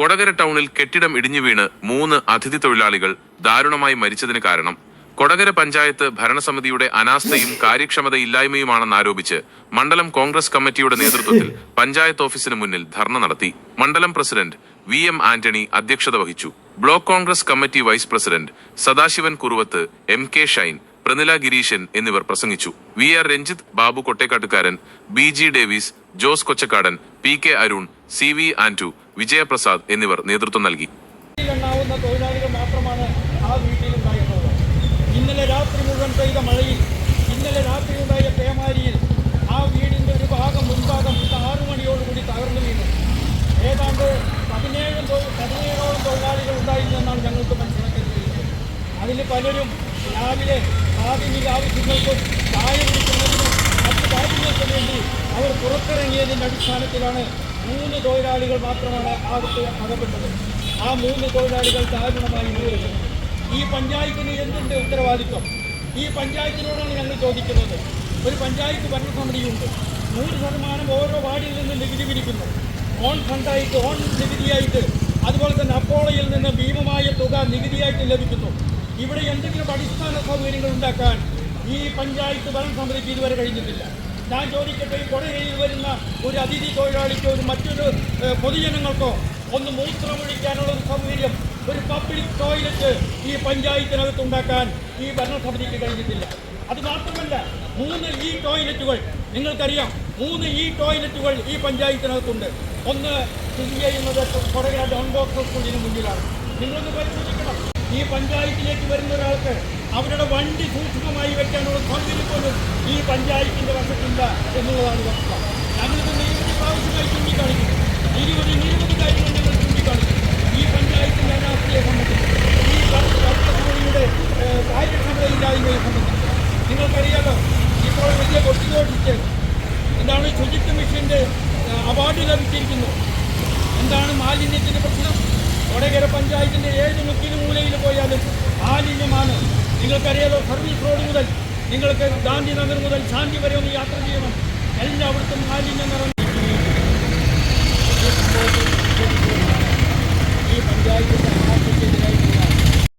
കൊടകര ടൗണിൽ കെട്ടിടം ഇടിഞ്ഞു വീണ് മൂന്ന് അതിഥി തൊഴിലാളികൾ ദാരുണമായി മരിച്ചതിന് കാരണം. കൊടകര പഞ്ചായത്ത് ഭരണസമിതിയുടെ അനാസ്ഥയും കാര്യക്ഷമതയില്ലായ്മയുമാണെന്ന് ആരോപിച്ച് മണ്ഡലം കോൺഗ്രസ് കമ്മിറ്റിയുടെ നേതൃത്വത്തിൽ പഞ്ചായത്ത് ഓഫീസിന് മുന്നിൽ ധർണ നടത്തി. മണ്ഡലം പ്രസിഡന്റ് വി എം ആന്റണി അധ്യക്ഷത വഹിച്ചു. Block Congress committee vice president Sadasivan Kuruvath M K Shine Pranila Gireeshan എന്നിവർ പ്രസംഗിച്ചു. V R Ranjith Babu Kottekkattukaran B G Davis Jose Kochakkadan P K Arun C V Antu Vijayaprasad എന്നിവർ നേതൃത്വം നൽകി. ആ ഇന്നലെ രാത്രി മുഴുവൻ പെയ്ത മഴയിൽ ഇന്നലെ രാത്രി ഉണ്ടായ പേമാരിയിൽ ആ വീടിന്റെ ഒരു ഭാഗം മുൻഭാഗം ഇന്ന് ആറു മണിയോടുകൂടി തകർന്നു വീണു. ഏതാണ്ട് പതിനേഴും പതിനേഴോളം തൊഴിലാളികൾ ഉണ്ടായിരുന്നെന്നാണ് ഞങ്ങൾക്ക് മനസ്സിലാക്കാൻ അതിൽ പലരും രാവിലെ പ്രാഥമിക ആവശ്യങ്ങൾക്കും ചായ കുടിക്കുന്നതിനും മറ്റു കാര്യങ്ങൾക്കും വേണ്ടി അവർ പുറത്തിറങ്ങിയതിന്റെ അടിസ്ഥാനത്തിലാണ് മൂന്ന് തൊഴിലാളികൾ മാത്രമാണ് ആകത്ത് അകപ്പെട്ടത്. ആ മൂന്ന് തൊഴിലാളികൾ ദാരുണമായി മരിച്ചു. ഈ പഞ്ചായത്തിന് എന്തുണ്ട് ഉത്തരവാദിത്വം? ഈ പഞ്ചായത്തിനോടാണ് ഞങ്ങൾ ചോദിക്കുന്നത്. ഒരു പഞ്ചായത്ത് ഭരണസമിതിയുണ്ട് നൂറ് ശതമാനം ഓരോ വാർഡിൽ നിന്ന് നികുതി പിരിക്കുന്നു. On ഫണ്ടായിട്ട് on നികുതിയായിട്ട്. അതുപോലെ തന്നെ അപ്പോളയിൽ നിന്ന് ഭീമമായ തുക നികുതിയായിട്ട് ലഭിക്കുന്നു. ഇവിടെ എന്തെങ്കിലും അടിസ്ഥാന സൗകര്യങ്ങൾ ഉണ്ടാക്കാൻ ഈ പഞ്ചായത്ത് ഭരണസമിതിക്ക് ഇതുവരെ കഴിഞ്ഞിട്ടില്ല. ഞാൻ ചോദിക്കട്ടെ ഈ കൊടകയിൽ വരുന്ന ഒരു അതിഥി തൊഴിലാളിക്കോ ഒരു മറ്റൊരു പൊതുജനങ്ങൾക്കോ ഒന്ന് മൂത്രമൊഴിക്കാനുള്ള ഒരു സൗകര്യം ഒരു പബ്ലിക് ടോയ്ലറ്റ് ഈ പഞ്ചായത്തിനകത്ത് ഉണ്ടാക്കാൻ ഈ ഭരണസമിതിക്ക് കഴിഞ്ഞിട്ടില്ല. അത് മാത്രമല്ല മൂന്ന് ഈ ടോയ്ലറ്റുകൾ നിങ്ങൾക്കറിയാം മൂന്ന് ഈ ടോയ്ലറ്റുകൾ ഈ പഞ്ചായത്തിനകത്തുണ്ട്. ഒന്ന് സ്ഥിതി ചെയ്യുന്നത് കൊടകര ഡോൺ സ്കൂളിന് മുന്നിലാണ്. നിങ്ങളൊന്ന് പരിശോധിക്കണം. ഈ പഞ്ചായത്തിലേക്ക് വരുന്ന ഒരാൾക്ക് അവരുടെ വണ്ടി സൂക്ഷ്മമായി വെക്കാനുള്ള സൗകര്യം പോലും ഈ പഞ്ചായത്തിന്റെ വശത്തില്ല എന്നുള്ളതാണ് വസ്തുത. ഞങ്ങൾക്ക് നിരവധി പ്രാവശ്യമായി ചൂണ്ടിക്കാണിക്കുന്നു. നിരവധി നിരവധി കാര്യങ്ങൾ ഞങ്ങൾ ചൂണ്ടിക്കാണിക്കുന്നു. ഈ പഞ്ചായത്തിന്റെ അനാസ്ഥയെ സംബന്ധിച്ച് ഈ കാര്യക്ഷമതയില്ലായ്മയെ സംബന്ധിച്ച്. നിങ്ങൾക്കറിയാലോ ഇപ്പോൾ വലിയ കൊട്ടിയോടിച്ച് എന്താണ് ശുചിത്വ മിഷന്റെ അവാർഡ് ലഭിച്ചിരിക്കുന്നു. എന്താണ് മാലിന്യത്തിന്റെ പ്രശ്നം? കൊടകര പഞ്ചായത്തിന്റെ ഏത് മുക്കിന് മൂലയിൽ പോയാലും മാലിന്യമാണ് നിങ്ങൾക്കറിയാലോ സർവീസ് റോഡ് മുതൽ നിങ്ങൾക്ക് ഗാന്ധിനഗർ മുതൽ ശാന്തി വരെ ഒന്ന് യാത്ര ചെയ്യണം. എല്ലാം അവിടുത്തെ മാലിന്യം നിറഞ്ഞു ഈ പഞ്ചായത്തിന്റെ